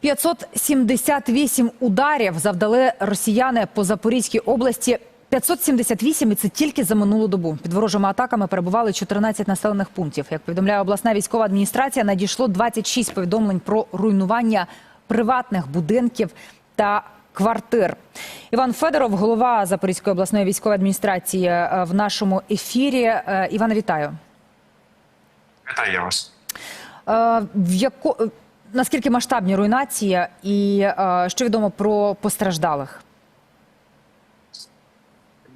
578 ударів завдали росіяни по Запорізькій області. 578 – і це тільки за минулу добу. Під ворожими атаками перебували 14 населених пунктів. Як повідомляє обласна військова адміністрація, надійшло 26 повідомлень про руйнування приватних будинків та квартир. Іван Федоров, голова Запорізької обласної військової адміністрації, е, в нашому ефірі. Е, Івана, вітаю. Вітаю вас. Е, В яко... Наскільки масштабні руйнації і е, що відомо про постраждалих?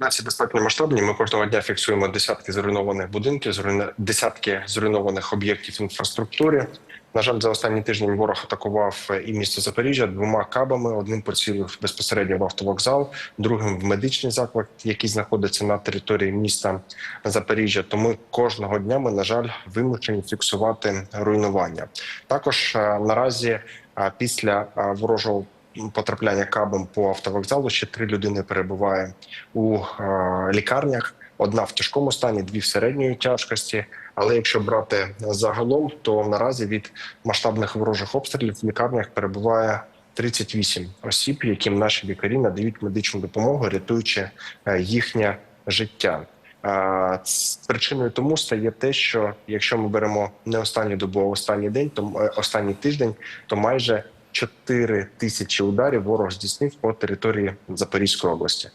Наці достатньо масштабні. Ми кожного дня фіксуємо десятки зруйнованих будинків, десятки зруйнованих об'єктів інфраструктури. На жаль, за останній тиждень ворог атакував і місто Запоріжжя двома кабами. Одним поцілив безпосередньо в автовокзал, другим в медичний заклад, який знаходиться на території міста Запоріжжя. Тому кожного дня ми, на жаль, вимушені фіксувати руйнування. Також е, наразі е, після е, ворожого потрапляння кабом по автовокзалу ще три людини перебуває у е, лікарнях. Одна в тяжкому стані, дві в середньої тяжкості. Але якщо брати загалом, то наразі від масштабних ворожих обстрілів в лікарнях перебуває 38 осіб, яким наші лікарі надають медичну допомогу, рятуючи е, їхнє життя. Е, Причиною тому стає те, що якщо ми беремо не останню добу, а останній день, то останній тиждень, то майже 4 тисячі ударів ворог здійснив по території Запорізької області.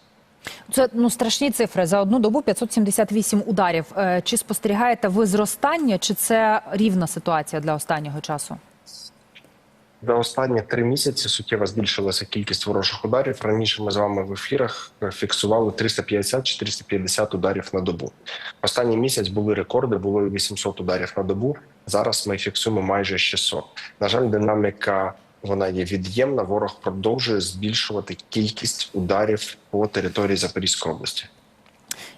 Це ну страшні цифри за одну добу 578 ударів. Е, Чи спостерігаєте ви зростання, чи це рівна ситуація для останнього часу? За останні три місяці суттєво збільшилася кількість ворожих ударів. Раніше ми з вами в ефірах е, фіксували 350-450 ударів на добу. Останній місяць були рекорди, було 800 ударів на добу. Зараз ми фіксуємо майже 600. На жаль, динаміка вона є від'ємна. Ворог продовжує збільшувати кількість ударів по території Запорізької області.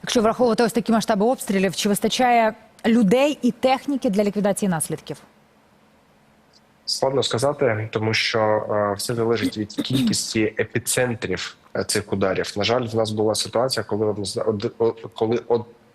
Якщо враховувати ось такі масштаби обстрілів, чи вистачає людей і техніки для ліквідації наслідків? Складно сказати, тому що е, все залежить від кількості епіцентрів е, цих ударів. На жаль, в нас була ситуація, коли коли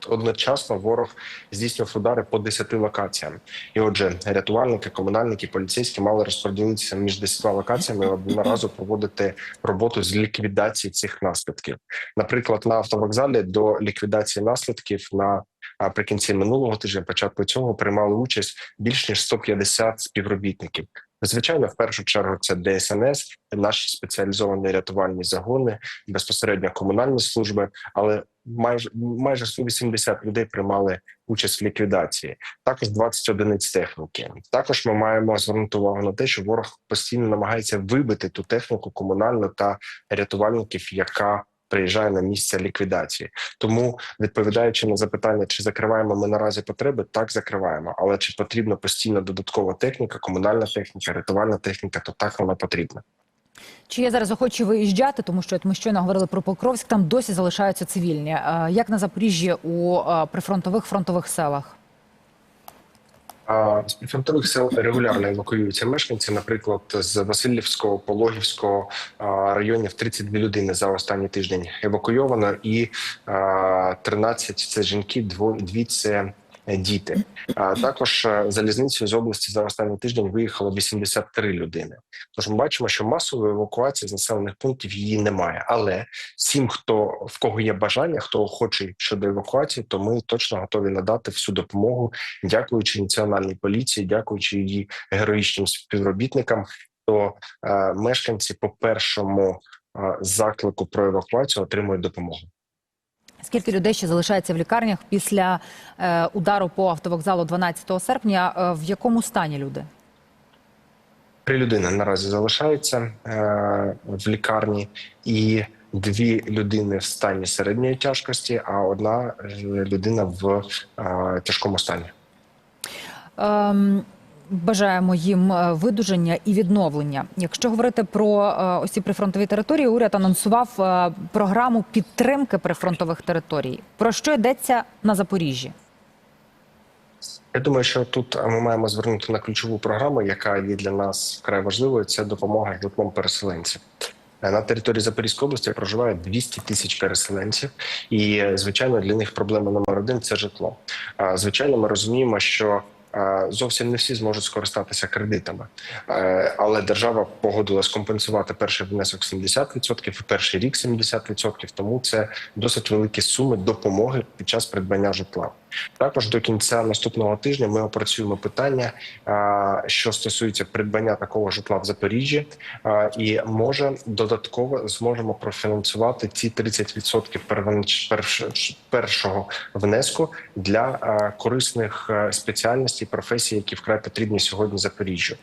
одночасно ворог здійснював удари по 10 локаціям. І отже, рятувальники, комунальники, поліцейські мали розподілитися між 10 локаціями і одноразово проводити роботу з ліквідації цих наслідків. Наприклад, на автовокзалі до ліквідації наслідків на Наприкінці минулого тижня, початку цього, приймали участь більш ніж 150 співробітників. Звичайно, в першу чергу це ДСНС, наші спеціалізовані рятувальні загони, безпосередньо комунальні служби, але майже майже 180 людей приймали участь в ліквідації. Також 20 одиниць техніки. Також ми маємо звернути увагу на те, що ворог постійно намагається вибити ту техніку комунальну та рятувальників, яка приїжджає на місце ліквідації. Тому відповідаючи на запитання, чи закриваємо ми наразі потреби, так закриваємо. Але чи потрібна постійно додаткова техніка, комунальна техніка, рятувальна техніка, то так вона потрібна. Чи є зараз охочі виїжджати, тому що ми щойно говорили про Покровськ, там досі залишаються цивільні. Як на Запоріжжі у прифронтових фронтових селах? З прифронтових сел регулярно евакуюються мешканці. Наприклад, з Васильівського, Пологівського районів 32 людини за останній тиждень евакуйовано, і а, 13 – це жінки, дво- дві це діти. А також е, залізницею з області за останній тиждень виїхало 83 людини. Тож ми бачимо, що масової евакуації з населених пунктів її немає. Але всім, хто в кого є бажання, хто охочий щодо евакуації, то ми точно готові надати всю допомогу, дякуючи національній поліції, дякуючи її героїчним співробітникам. То е, мешканці по першому е, заклику про евакуацію отримують допомогу. Скільки людей ще залишається в лікарнях після е, удару по автовокзалу 12 серпня? Е, в якому стані люди? Три людини наразі залишаються е, в лікарні, і дві людини в стані середньої тяжкості, а одна людина в е, тяжкому стані. Ем, Бажаємо їм е, видужання і відновлення. Якщо говорити про е, ось ці прифронтові території, уряд анонсував е, програму підтримки прифронтових територій. Про що йдеться на Запоріжжі? Я думаю, що тут ми маємо звернути на ключову програму, яка є для нас вкрай важливою. Це допомога житлом переселенців. На території Запорізької області проживає 200 тисяч переселенців, і звичайно для них проблема номер один це житло. Звичайно, ми розуміємо, що зовсім не всі зможуть скористатися кредитами, Е, але держава погодилась компенсувати перший внесок 70% і перший рік 70%, Тому це досить великі суми допомоги під час придбання житла. Також до кінця наступного тижня ми опрацюємо питання, що стосується придбання такого житла в Запоріжжі, і може додатково зможемо профінансувати ці 30% первинч- першого внеску для корисних е, спеціальностей, професій, які вкрай потрібні сьогодні Запоріжжю.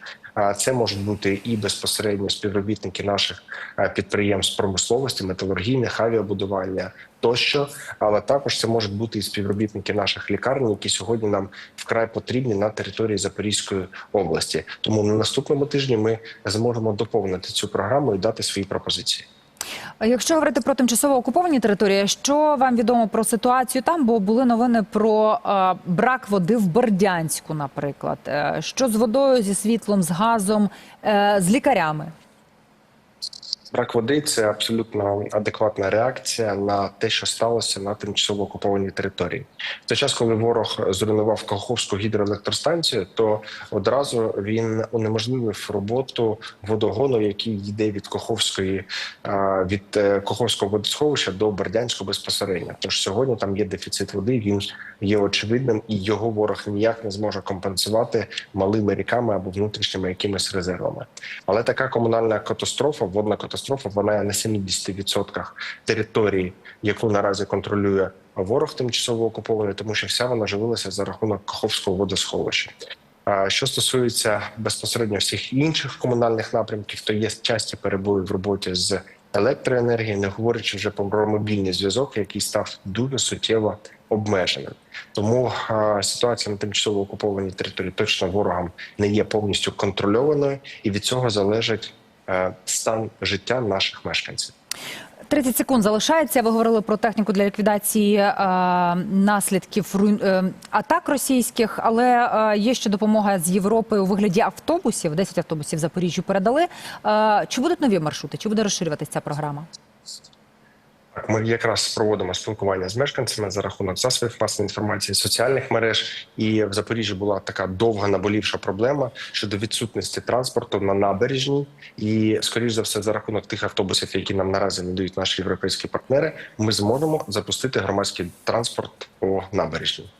Це можуть бути і безпосередньо співробітники наших е, підприємств промисловості, металургійних, авіабудування тощо, але також це можуть бути і співробітники наших лікарень, які сьогодні нам вкрай потрібні на території Запорізької області. Тому на наступному тижні ми зможемо доповнити цю програму і дати свої пропозиції. Якщо говорити про тимчасово окуповані території, що вам відомо про ситуацію там? Бо були новини про е, брак води в Бердянську, наприклад. Е, що з водою, зі світлом, з газом, е, з лікарями? Брак води це абсолютно адекватна реакція на те, що сталося на тимчасово окупованій території. В той час, коли ворог зруйнував Каховську гідроелектростанцію, то одразу він унеможливив роботу водогону, який йде від Каховської від е, Каховського водосховища до Бердянського безпосередньо. Тож сьогодні там є дефіцит води. Він є очевидним, і його ворог ніяк не зможе компенсувати малими ріками або внутрішніми якимись резервами. Але така комунальна катастрофа, водна катастрофа, вона на 70% території, яку наразі контролює ворог тимчасово окупований, тому що вся вона живилася за рахунок Каховського водосховища. Що стосується безпосередньо всіх інших комунальних напрямків, то є часті перебої в роботі з електроенергією, не говорячи вже про мобільний зв'язок, який став дуже суттєво обмеженим. Тому а, ситуація на тимчасово окупованій території точно ворогом не є повністю контрольованою, і від цього залежить стан життя наших мешканців. 30 секунд залишається. Ви говорили про техніку для ліквідації е, наслідків е, атак російських, але е, є ще допомога з Європи у вигляді автобусів. 10 автобусів Запоріжжю передали. Е, чи будуть нові маршрути? Чи буде розширюватися ця програма? Так, Ми якраз проводимо спілкування з мешканцями за рахунок засобів масової інформації, соціальних мереж. І в Запоріжжі була така довга наболівша проблема щодо відсутності транспорту на набережній. І, скоріш за все, за рахунок тих автобусів, які нам наразі надають наші європейські партнери, ми зможемо запустити громадський транспорт по набережній.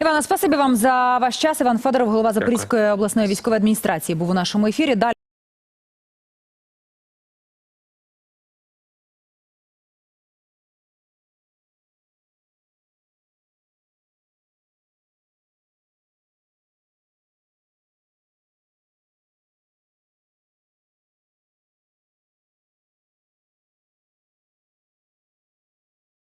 Івана, спасибі вам за ваш час. Іван Федоров, голова Запорізької обласної військової адміністрації, був у нашому ефірі. Далі.